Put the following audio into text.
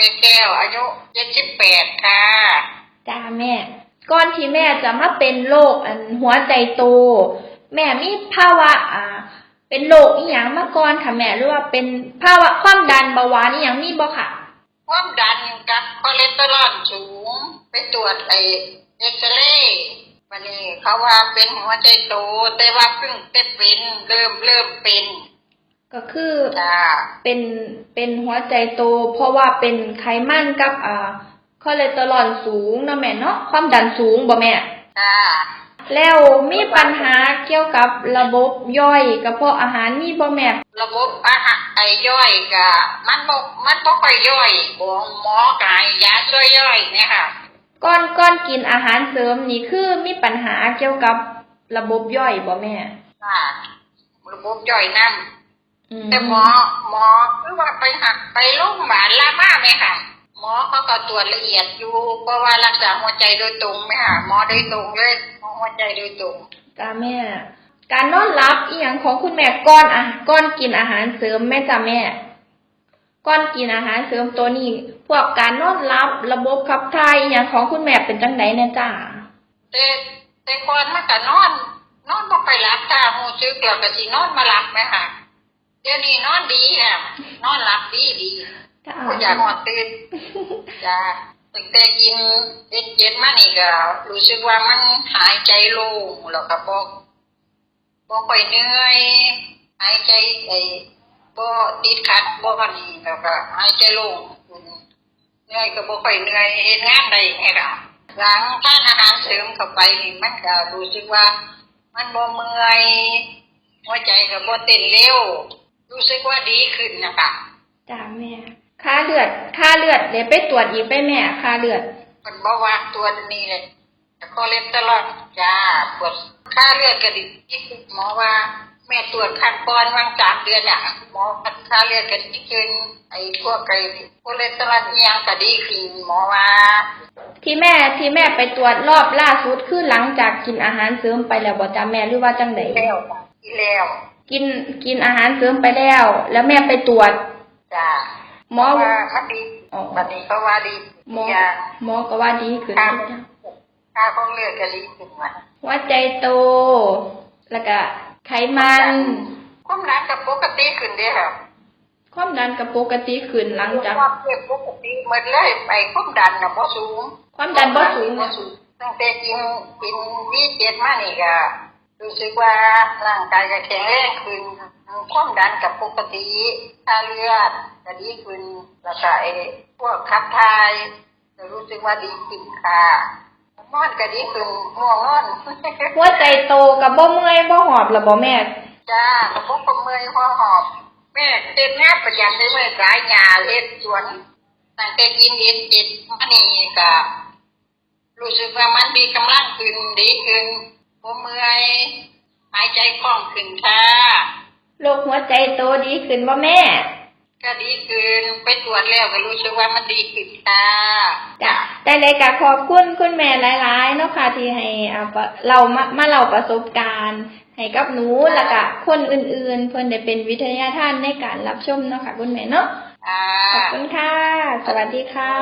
เป็นแก้วอายุเจ็ดสิบแปดค่ะจ้าแม่ ก่อนที่แม่จะมาเป็นโรคอันหัวใจโต แม่มีภาวะอ่า เป็นโรคอีหยังมาก่อนค่ะแม่หรือว่าเป็นภาวะความดันเบาหวานอีหยังมีบ่ค่ะ ความดันกับคอเลสเตอรอลสูง ไปตรวจไอเอ็กซเรย์วันนี้เขาว่าเป็นหัวใจโตแต่ว่าเพิ่งจะเป็นเริ่มเริ่มเป็น ก็คือจ้าเป็นเป็นหัวใจโต เพราะว่าเป็นไขมันกับอ่าคอเลสเตอรอลสูงเนาะแม่เนาะความดันสูงบ่แม่จ้าแล้วมีปัญหาเกี่ยวกับระบบย่อยกระเพาะอาหารมีบ่แม่ระบบอาหารไอย่อยกะมันบ่มันบ่ค่อยย่อยบ่หมอกายยาช่วยย่อยเนี่ยค่ะก่อนก่อนกินอาหารเสริมนี่คือมีปัญหาเกี่ยวกับระบบย่อยบ่แม่ค่ะระบบย่อยน้ำอืม แต่หมอหมอคือว่าไปหักไปโรงพยาบาลลามาไหมค่ะ หมอเขาก็ตรวจละเอียดอยู่เพราะว่ารักษาหัวใจโดยตรงไหมค่ะหมอโดยตรงเลยหมอหัวใจโดยตรงจ้าแม่ การนอนหลับอีหยังของคุณแม่ก่อนอะก่อนกินอาหารเสริมแม่จ้าแม่ก่อนกินอาหารเสริมตัวนี้ พวกการนอนหลับระบบขับถ่ายอีหยังของคุณแม่เป็นจังไดแน่จ้าแต่แต่ก่อนมันก็นอน นอนบ่ไปหลับตาหูซึกแล้วก็สินอนมาหลับไหมค่ะเดี๋ยวนี้นอนดีอะนอนหลับดีดีจ้าก็อยากนอนตื่นจ้าตั้งแต่กินเจ็ดเจ็ดมานี่ก็รู้สึกว่ามันหายใจโล่งแล้วก็บอกบ่ค่อยเหนื่อยหายใจไอ้บ่ติดขัดบ่นี่แล้วก็หายใจโล่งอืมเหนื่อยก็บ่ค่อยเหนื่อยเฮ็ดงานได้ไงล่ะหลังทานอาหารเสริมเข้าไปนี่มันก็รู้สึกว่า มันบ่เมื่อยหัวใจก็บ่เต้นเร็ว รู้สึกว่าดีขึ้นนะคะจ้าแม่ ค่าเลือด ค่าเลือดเดี๋ยวไปตรวจอีกไปแม่ ค่าเลือดมันบอกว่าตัวนี้เลยคอเลสเตอรอลจ้าปวดค่าเลือดกระดิกที่หมอว่า แม่ตรวจขั้นก่อนวางสามเดือนอะหมอค่าเลือดกระดิกขึ้นไอ้พวกไอ้คอเลสเตอรอลอิหยังกระดีขึ้นหมอว่า ที่แม่ที่แม่ไปตรวจรอบล่าสุดคือหลังจากกินอาหารเสริมไปแล้วบ่จ้าแม่หรือว่าจังไดแล้วค่ะที่แล้ว กินกินอาหารเสริมไปแล้ว แล้วแม่ไปตรวจจ้าหมอว่ามันดีอ๋อวันนี้เขาว่าดีหมออย่างหมอก็ว่าดีขึ้นค่าค่าของเลือดกระดีขึ้นมาหัวใจโต แล้วก็ไขมันความดันกับปกติขึ้นเด้อค่ะความดันกับปกติขึ้นหลังจากความเลือดปกติหมดเลยไปความดันน่ะบ่สูง ความดันบ่สูงบ่สูงตั้งแต่กินกินดีเจ็ดมานี่ก็ รู้สึกว่าร่างกายก็แข็งแรงขึ้นความดันกับปกติค่าเลือดก็ดีขึ้นแล้วก็ไอ้พวกขับถ่ายก็รู้สึกว่าดีขึ้นค่ะนอนก็ดีขึ้นง่วงนอนหัวใจโตกับบ่เมื่อยบ่หอบแล้วบ่แม่จ้าระบบประเมอยหัวหอบแม่เต้นงานประจำได้เมื่อสายยาเล็ดสวนตั้งแต่กินเย็นเจ็ดมานี่ก็รู้สึกว่ามันมีกำลังขึ้นดีขึ้น บ่เมื่อยหายใจคล่องขึ้นค่ะโรคหัวใจโตดีขึ้นบ่แม่ ก็ดีขึ้นไปตรวจแล้วก็รู้สึกว่ามันดีขึ้นค่ะจ้ะแต่เลยก็ขอบคุณคุณแม่หลายๆเนาะค่ะที่ให้อ่าปะเรามามาเล่าประสบการณ์ให้กับหนูแล้วก็คนอื่นๆ เพิ่นได้เป็นวิทยาทานในการรับชมเนาะค่ะ คุณแม่เนาะอ่าขอบคุณค่ะ สวัสดีค่ะ